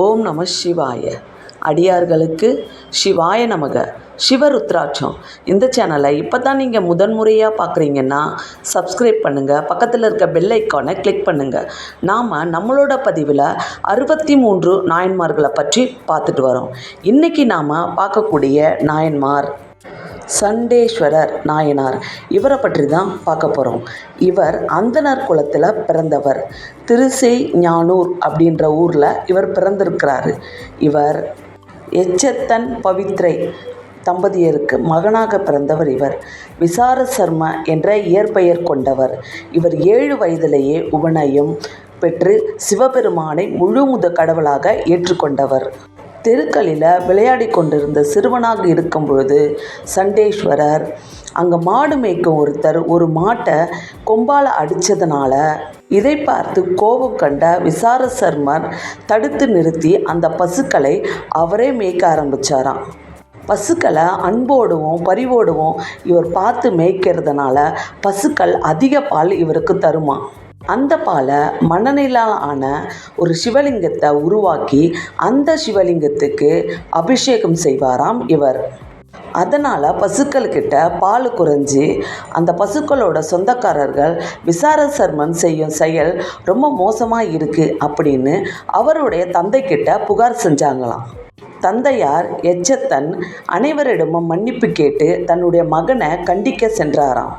ஓம் நம சிவாய. அடியார்களுக்கு சிவாய நமக. சிவருத்ராட்சம். இந்த சேனலை இப்போ தான் நீங்கள் முதன்முறையாக பார்க்குறீங்கன்னா சப்ஸ்கிரைப் பண்ணுங்கள் பக்கத்தில் இருக்க பெல் ஐக்கானை கிளிக் பண்ணுங்கள் நாம் நம்மளோட பதிவில் அறுபத்தி மூன்று நாயன்மார்களை பற்றி பார்த்துட்டு வரோம். இன்றைக்கி நாம் பார்க்கக்கூடிய நாயன்மார் சண்டேஸ்வரர் நாயனார். இவரை பற்றி தான் பார்க்க போகிறோம் இவர் அந்தனர் குலத்தில் பிறந்தவர். திருசை ஞானூர் அப்படின்ற ஊரில் இவர் பிறந்திருக்கிறாரு. இவர் எச்சத்தன் பவித்ரை தம்பதியருக்கு மகனாக பிறந்தவர் இவர். விசார சர்ம என்ற இயற்பெயர் கொண்டவர். இவர் ஏழு வயதிலேயே உபநயம் பெற்று சிவபெருமானை முழுமுத கடவுளாக ஏற்றுக்கொண்டவர். தெருக்களில் விளையாடி கொண்டிருந்த சிறுவனாக இருக்கும் பொழுது சண்டேஸ்வரர் அங்கே மாடு மேய்க்கும் ஒருத்தர் ஒரு மாட்டை கொம்பால் அடித்ததுனால இதை பார்த்து கோபம் கண்ட விசார சர்மர் தடுத்து நிறுத்தி அந்த பசுக்களை அவரே மேய்க்க ஆரம்பித்தாராம் பசுக்களை அன்போடுவோம் பரிவோடுவோம் இவர் பார்த்து மேய்க்கிறதுனால பசுக்கள் அதிக பால் இவருக்கு தருமா அந்த பாலை மணநிலால் ஆன ஒரு சிவலிங்கத்தை உருவாக்கி அந்த சிவலிங்கத்துக்கு அபிஷேகம் செய்வாராம் இவர். அதனால் பசுக்கள்கிட்ட பால் குறைஞ்சி அந்த பசுக்களோட சொந்தக்காரர்கள் விசார சர்மன் செய்யும் செயல் ரொம்ப மோசமாக இருக்குது அப்படின்னு அவருடைய தந்தைக்கிட்ட புகார் செஞ்சாங்களாம். தந்தையார் எச்சத்தன் அனைவரிடமும் மன்னிப்பு கேட்டு தன்னுடைய மகனை கண்டிக்க சென்றாராம்.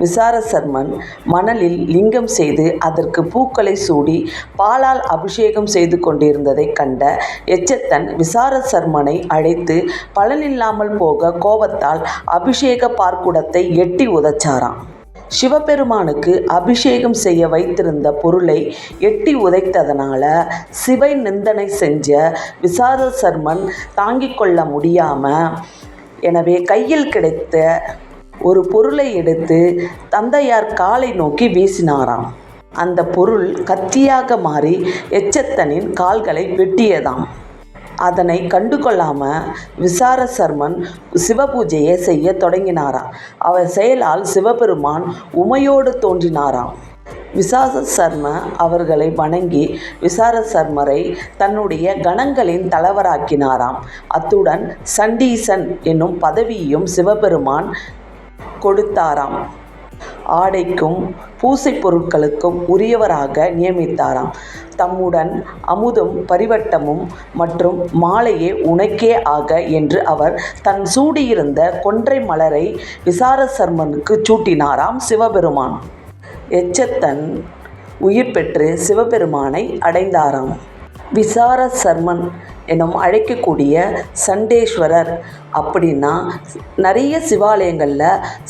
விசாரசர்மன் மணலில் லிங்கம் செய்து அதற்கு பூக்களை சூடி பாலால் அபிஷேகம் செய்து கொண்டிருந்ததை கண்ட எச்சத்தன் விசாரசர்மனை அழைத்து பலனில்லாமல் போக கோபத்தால் அபிஷேக பார்க்குடத்தை எட்டி உதைச்சாராம். சிவபெருமானுக்கு அபிஷேகம் செய்ய வைத்திருந்த பொருளை எட்டி உதைத்ததனால சிவை நிந்தனை செஞ்ச விசார சர்மன் தாங்கிக் கொள்ள முடியாமல் எனவே கையில் கிடைத்த ஒரு பொருளை எடுத்து தந்தையார் காலை நோக்கி வீசினாராம். அந்த பொருள் கத்தியாக மாறி எச்சத்தனின் கால்களை வெட்டியதாம். அதனை கண்டுகொள்ளாம விசார சர்மன் சிவபூஜையை செய்ய தொடங்கினாராம். அவர் செயலால் சிவபெருமான் உமையோடு தோன்றினாராம். விசார சர்ம அவர்களை வணங்கி விசார சர்மரை தன்னுடைய கணங்களின் தலைவராக்கினாராம். அத்துடன் சண்டீசன் என்னும் பதவியையும் சிவபெருமான் கொடுத்தாராம். ஆடைக்கும் பூசை பொருட்களுக்கும் உரியவராக நியமித்தாராம். தம்முடன் அமுதும் பரிவட்டமும் மற்றும் மாலையே உனக்கே ஆக என்று அவர் தன் சூடியிருந்த கொன்றை மலரை விசார சர்மனுக்கு சூட்டினாராம் சிவபெருமான். எச்சத்தன் உயிர் பெற்று சிவபெருமானை அடைந்தாராம். விசார சர்மன் எனும் அழைக்கக்கூடிய சண்டேஸ்வரர் அப்படின்னா நிறைய சிவாலயங்களில்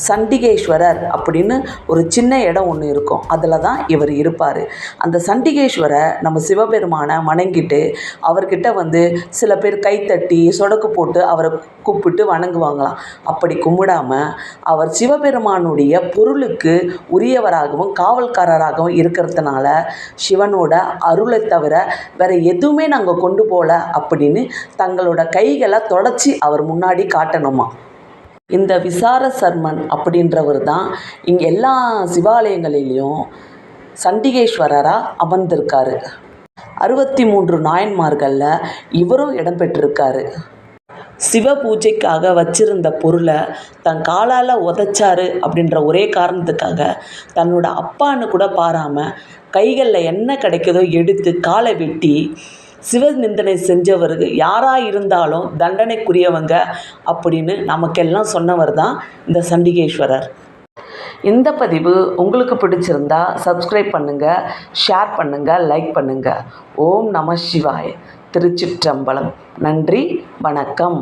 சண்டிகேஸ்வரர் அப்படின்னு ஒரு சின்ன இடம் ஒன்று இருக்கும். அதில் தான் இவர் இருப்பார். அந்த சண்டிகேஸ்வரை நம்ம சிவபெருமானை வணங்கிட்டு அவர்கிட்ட வந்து சில பேர் கைத்தட்டி சொடக்கு போட்டு அவரை கூப்பிட்டு வணங்குவாங்களாம். அப்படி கும்பிடாமல் அவர் சிவபெருமானுடைய பொருளுக்கு உரியவராகவும் காவல்காரராகவும் இருக்கிறதுனால சிவனோட அருளை தவிர வேறு எதுவுமே நாங்கள் கொண்டு போகல அப்படின்னு தங்களோட கைகளை தொடச்சி அவர் முன்னாடி காட்டணுமா? இந்த விசார சர்மன் அப்படின்றவர் தான் இங்கே எல்லா சிவாலயங்களிலையும் சண்டிகேஸ்வரராக அமர்ந்திருக்காரு. அறுபத்தி மூன்று நாயன்மார்களில் இவரும் இடம்பெற்றிருக்காரு சிவ பூஜைக்காக வச்சிருந்த பொருளை தன் காலால் உதச்சாரு அப்படின்ற ஒரே காரணத்துக்காக தன்னோட அப்பான்னு கூட பாராமல் கைகளில் என்ன கிடைக்குதோ எடுத்து காலை வெட்டி சிவ நிந்தனை செஞ்சவருக்கு யாராக இருந்தாலும் தண்டனைக்குரியவங்க அப்படின்னு நமக்கெல்லாம் சொன்னவர் தான் இந்த சண்டிகேஸ்வரர். இந்த பதிவு உங்களுக்கு பிடிச்சிருந்தா சப்ஸ்கிரைப் பண்ணுங்கள் ஷேர் பண்ணுங்கள் லைக் பண்ணுங்கள் ஓம் நம சிவாய். திருச்சிற்றம்பலம். நன்றி வணக்கம்.